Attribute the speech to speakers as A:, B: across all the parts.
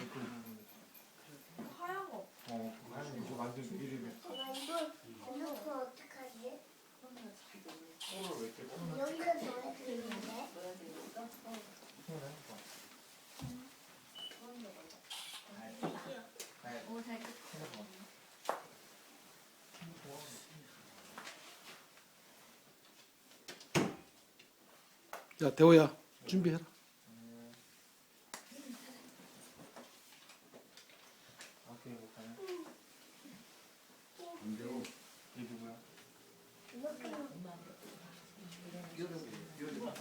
A: 해봐.
B: 야 대호야 준비해라.
A: 음. 아, 그게 못하네. 얘 누구야?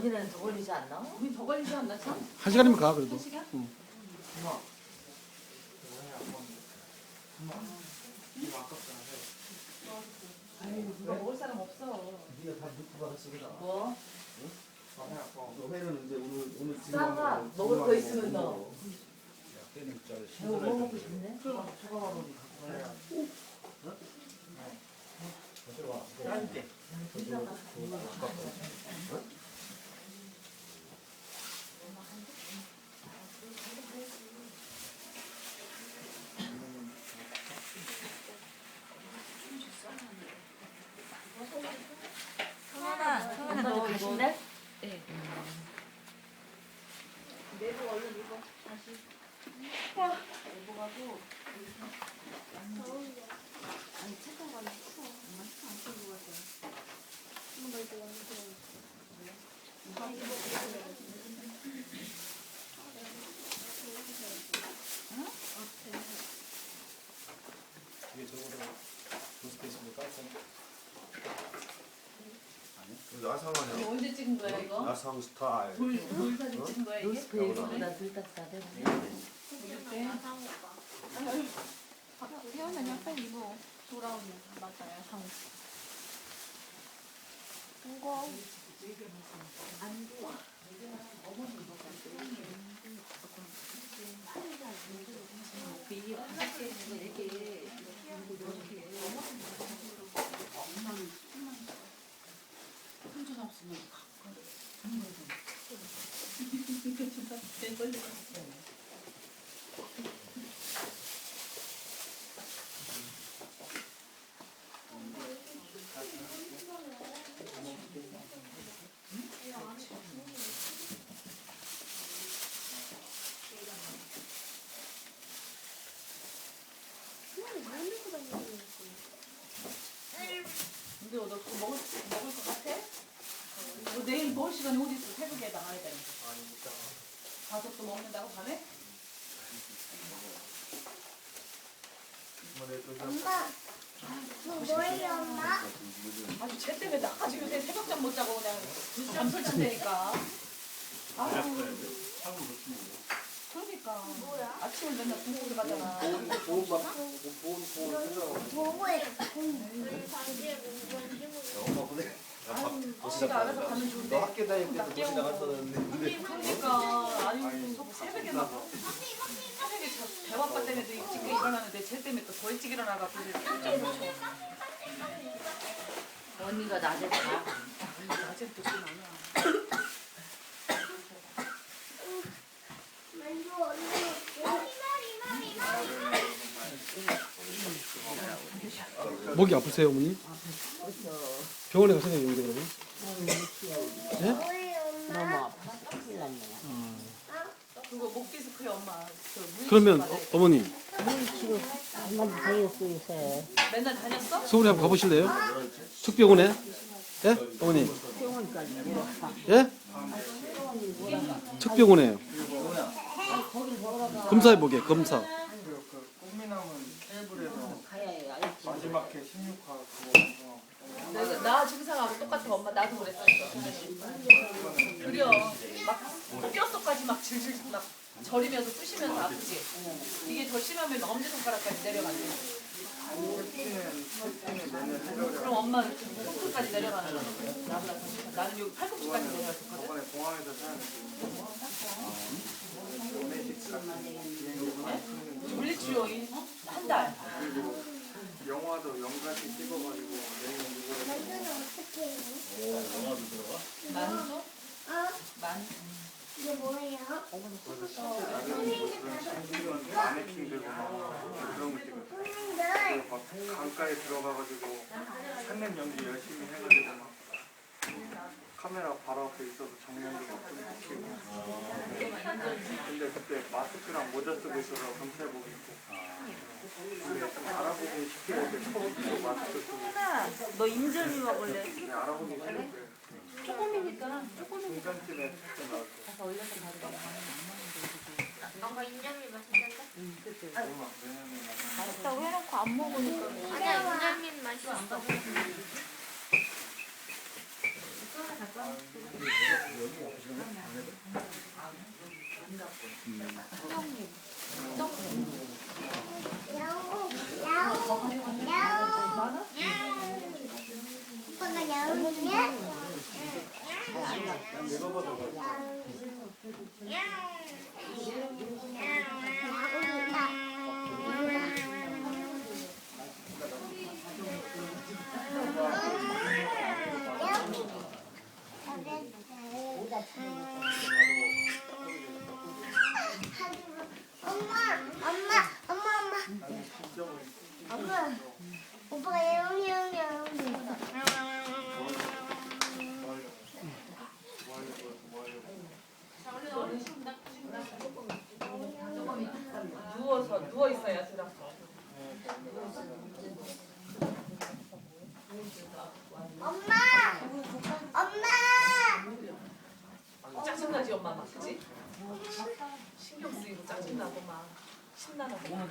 A: 아,
C: 언니는 더 걸리지 않나?
D: 우리 더 걸리지 않나 참?
B: 한 시간이면 가 그래도.
D: 한 시간?
A: 해.
D: 아유 누가 먹을 사람 없어.
E: 네가 다 넣고 가서 그다.
C: 뭐?
A: 아,
E: 회는 이제 오늘 오늘
C: 싸가 먹을 거 있으면 넣어. 이거 뭐 먹고 싶네? 조각 조각만 먹이 갖고
A: 해.
C: 가야
E: 짧게.
D: 성현아,
C: 가신대?
D: 네.
F: 내부 얼른 입어. 다시.
D: 내고 가고
F: 더운데.
D: 아니 책상 가면 추워. 엄마 책상 안 쓰고 가자.
F: 엄마 이거 완전.
E: 이게 저거를 도스페이스로 깔고.
G: 나상
D: 이거
G: 아니야?
D: 언제 찍은 거야 이거?
G: 나상 스타일.
D: 돌, 돌 사진 찍은 거야 이게?
C: 노스페이스보다 둘다 싸대.
D: 네.
F: 태어나 약간 입어.
D: 돌아오면 맞아요 상.
F: 이거.
D: 이게 바깥에 이렇게 이렇게 혼자 잡으면 근데 너 그거 먹을, 먹을 것 같아? 너 내일 먹을 시간이 어디 있어? 새벽에 나가야 되는데.
A: 아니, 이따가.
D: 가족도 먹는다고 밤에?
A: 엄마, 또.
F: 뭐예요, 엄마?
D: 아주 쟤 때문에 나까지 요새 새벽잠 못 자고 그냥 잠설 잔다니까. 아유, 그러니까.
F: 뭐야?
D: 아침을 맨날 공부를 가잖아.
E: 보온 보온 막 보온 보온 해서
F: 보고해. 우리 당시에 뭔지
E: 엄마 보내.
D: 지가 알아서 가면 좋은데.
E: 너 학교 다닐 때도 도시 나갔었는데.
D: 그러니까 아니 새벽에 막 새벽에 저 대화과 때문에도 일찍 일어나는데 쟤 때문에 또 더 일찍 일어나가지고
C: 언니가 낮에 자.
D: 낮에 또좀 아니야.
F: 만두 언니.
B: 목이 아프세요 어머니? 병원에 가셔야 되는데 그러면?
F: 뭐예요,
C: 너무
F: 엄마?
C: 아파. 큰일 났네.
D: 그거 목 디스크에 엄마 그 무인수
B: 그러면
D: 받아야
B: 어,
D: 돼.
B: 어머니
C: 한번 다녔어 요새.
D: 맨날 다녔어?
B: 서울에 한번 가보실래요? 특병원에? 예? 어머니
C: 병원까지.
B: 예? 특병원에요. 검사해보게 검사.
A: 그, 그, 꽃미남은 케이블에서
C: 가야 해. 알지.
A: 마지막 회 16화 그거.
D: 내가 나 증상하고 똑같아 엄마 나도 그랬었어. 그려 막 뼈속까지 막 질질 막 저리면서 쑤시면서 아프지. 이게 더 심하면 엄지손가락까지
A: 해결을
D: 그럼 엄마는 호텔까지 내려가는 거야. 나보다 더 싫다. 나는 여기 팔꿈치까지 내려갔었거든.
A: 저번에 공항에서 사는 그 매직 같은 비행기로 많이 쓰는
D: 물리치료 한 달.
A: 그리고 영화도 연가시 찍어가지고 내년 6월에
F: 만두는 어떻게 해?
D: 만두?
F: 어?
D: 만.
F: 이게 뭐예요?
A: 거기서 실제 나름 뭐 그런 장기전 마네킹 들고 막 그런 거 찍었어요. 그리고 막 강가에 들어가가지고 산림 연기 열심히 해가지고 막 카메라 바로 앞에 있어서 정면도 막 찍고 근데 그때 마스크랑 모자 쓰고 있어서 경찰복 입고 근데 좀 알아보기 쉽게 이렇게 초록색 마스크 쓰고
C: 너 인절미 먹을래?
A: 근데 알아보기 쉽게
D: 조금이니까 조금.
A: 중간쯤에 나왔어
F: 엄마 인절미 맛있는데?
A: 얼마 왜냐면
C: 맛있다고 해놓고 안 먹으니까.
F: 아니야 인절미 맛있어 야옹 야옹 야옹 오빠가 야옹이야? 엄마, 엄마, 엄마, 엄마. 엄마, 오빠가 야옹 야옹.
D: 누워서 누워 있어야 들어.
F: 엄마, 엄마.
D: 짜증나지 엄마 막 그지? 신경 쓰이고 짜증나고 막 신나고 막.